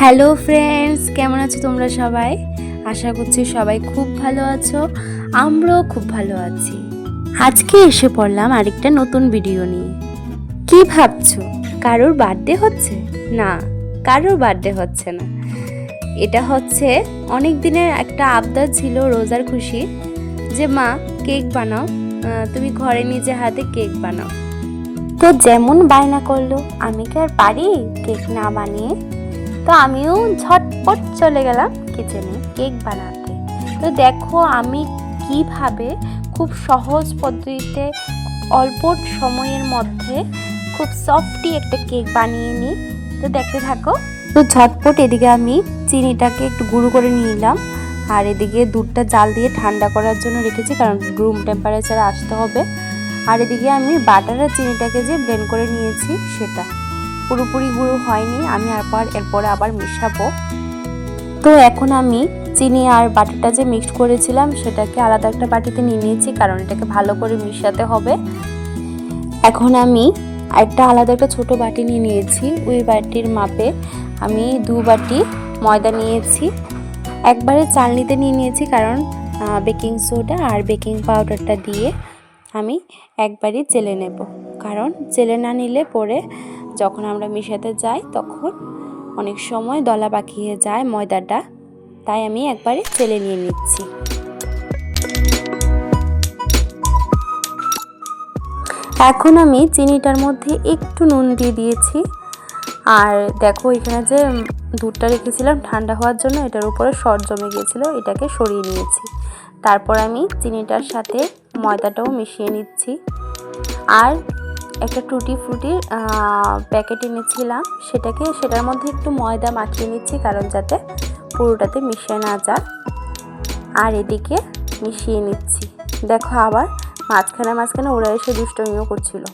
Hello friends, কেমন আছো তোমরা সবাই? আশা করছি সবাই খুব ভালো আছো, আমরাও খুব ভালো আছি। আজকে এসে পড়লাম আরেকটা নতুন ভিডিও নিয়ে। কি ভাবছ, কারোর বার্থডে হচ্ছে? না, কারোর বার্থডে হচ্ছে না। এটা হচ্ছে অনেক দিনের একটা আবদার ছিল রোজার খুশি, যে মা কেক বানাও তুমি ঘরে নিজে হাতে কেক বানাও। তো যেমন বায়না করল, আমি কি আর পারি কেক না বানিয়ে? তো আমিও ঝটপট চলে গেলাম কিচেনে কেক বানাতে। তো দেখো আমি কীভাবে খুব সহজ পদ্ধতিতে অল্প সময়ের মধ্যে খুব সফটি একটা কেক বানিয়ে নিই। তো দেখতে থাকো। তো ঝটপট এদিকে আমি চিনিটাকে একটু গুঁড়ো করে নিলাম। আর এদিকে দুধটা জাল দিয়ে ঠান্ডা করার জন্য রেখেছি, কারণ রুম টেম্পারেচারে আসতে হবে। আর এদিকে আমি বাটার আর চিনিটাকে যে ব্লেন্ড করে নিয়েছি সেটা। পুরোপুরি গুঁড়ো হয়নি, আমি আবার এরপরে আবার মিশাবো। তো এখন আমি চিনি আর বাটারটা যে মিক্সড করেছিলাম, সেটাকে আলাদা একটা বাটিতে নিয়ে নিয়েছি, কারণ এটাকে ভালো করে মিশাতে হবে। এখন আমি একটা আলাদা একটা ছোট বাটি নিয়ে নিয়েছি, ওই বাটির মাপে আমি দু বাটি ময়দা নিয়েছি। একবারে চালনিতে নিয়ে নিয়েছি, কারণ বেকিং সোডা আর বেকিং পাউডারটা দিয়ে আমি একবারই চেলে নেব। কারণ, চেলে না নিলে পরে যখন আমরা মিশাতে যাই, তখন অনেক সময় দলা পাকিয়ে যায় ময়দাটা। তাই আমি একবারে চেলে নিয়ে নিচ্ছি। এখন আমি চিনিটার মধ্যে একটু নুন দিয়ে দিয়েছি। আর দেখো, এখানে যে দুধটা রেখেছিলাম ঠান্ডা হওয়ার জন্য, এটার উপরে শর্ট জমে গিয়েছিল, এটাকে সরিয়ে নিয়েছি। তারপর আমি চিনিটার সাথে ময়দাটাও মিশিয়ে নিচ্ছি। আর একটা টুটি ফ্রুটির প্যাকেট এনেছিলাম। সেটাকে, সেটার মধ্যে একটু ময়দা মাখিয়ে নিচ্ছি, কারণ যাতে পুরোটাতে মিশিয়ে না যায়। আর এদিকে মিশিয়ে নিচ্ছি। দেখো আবার মাঝখানে মাঝখানে ওরা এসে দুষ্টমিও করছিল।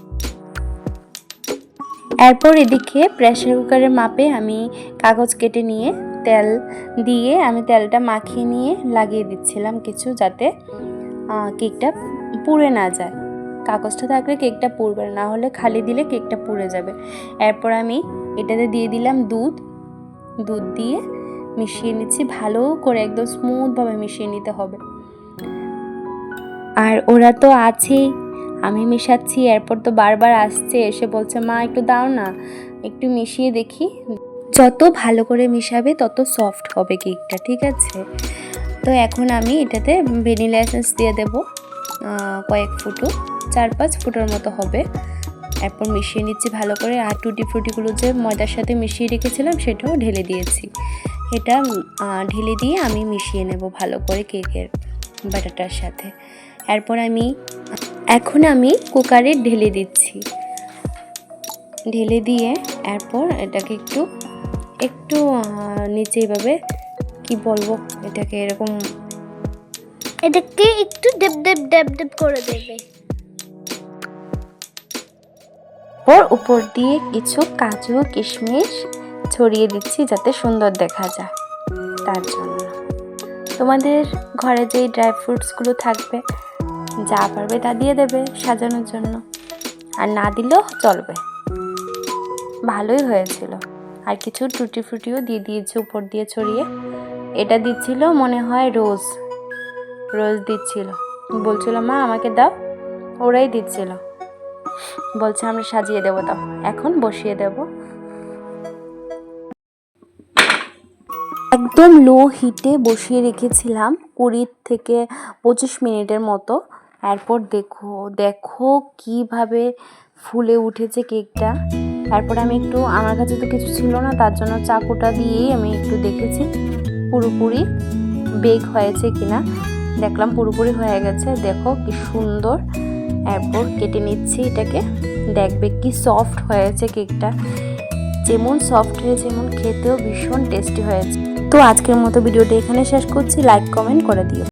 এরপর এদিকে প্রেশার কুকারের মাপে আমি কাগজ কেটে নিয়ে তেল দিয়ে আমি তেলটা মাখিয়ে নিয়ে লাগিয়ে দিচ্ছিলাম কিছু যাতে কেকটা পুড়ে না যায়। কাগজটা থাকলে কেকটা পুড়বে না, হলে খালি দিলে কেকটা পুড়ে যাবে। এরপর আমি এটাতে দিয়ে দিলাম দুধ। দুধ দিয়ে মিশিয়ে নিচ্ছি ভালো করে একদম স্মুথভাবে মিশিয়ে নিতে হবে। আর ওরা তো আছেই আমি মেশাচ্ছি এরপর তো বারবার আসছে এসে বলছে মা একটু দাও না একটু মিশিয়ে দেখি। যত ভালো করে মিশাবে তত সফট হবে কেকটা ঠিক আছে? তো এখন আমি এটাতে ভ্যানিলা এসেন্স দিয়ে দেবো। কয়েক ফুটো, চার পাঁচ ফুটোর মতো হবে। এরপর মিশিয়ে নিচ্ছি ভালো করে, আর টুটি ফ্রুটিগুলো যে ময়দার সাথে মিশিয়ে রেখেছিলাম সেটাও ঢেলে দিয়েছি। এটা ঢেলে দিয়ে আমি মিশিয়ে নেব ভালো করে কেকের ব্যাটারটার সাথে। এরপর আমি, এখন আমি কুকারে ঢেলে দিচ্ছি। ঢেলে দিয়ে এরপর এটাকে একটু একটু নিচে এভাবে কি বলব, এটাকে এরকম এটাকে একটু ডেপ ডেপ ডেপ ডেপ করে দেবে। ওর উপর দিয়ে কিছু কাজু, কিশমিশ ছড়িয়ে দিচ্ছি যাতে সুন্দর দেখা যায় তার জন্য। তোমাদের ঘরে যেই ড্রাই ফ্রুটসগুলো থাকবে, যা পারবে তা দিয়ে দেবে সাজানোর জন্য। আর না দিলেও চলবে। ভালোই হয়েছিল। আর কিছু টুটি ফ্রুটিও দিয়ে দিয়েছে উপর দিয়ে ছড়িয়ে। এটা দিচ্ছিল মনে হয় রোজ। রোজ দিচ্ছিল। বলছিল, মা, আমাকে দাও। ওরাই দিচ্ছিল। বলছে, আমরা সাজিয়ে দেবো দাও এখন বসিয়ে দেব। একদম লো হিটে বসিয়ে রেখেছিলাম কুড়ি থেকে পঁচিশ মিনিটের মতো। এরপর দেখো দেখো কীভাবে ফুলে উঠেছে কেকটা। তারপর আমি একটু, আমার কাছে তো কিছু ছিল না, তার জন্য চাকুটা দিয়েই আমি একটু দেখেছি পুরোপুরি বেক হয়েছে কিনা। দেখলাম পুরোপুরি হয়ে গেছে। দেখো কি সুন্দর। এরপর কেটে নিচ্ছি এটাকে। দেখবে কি সফট হয়েছে কেকটা। যেমন সফট হয়েছে যেমন খেতেও ভীষণ টেস্টি হয়েছে। তো আজকের মতো ভিডিওটি এখানে শেষ করছি। লাইক কমেন্ট করে দিও।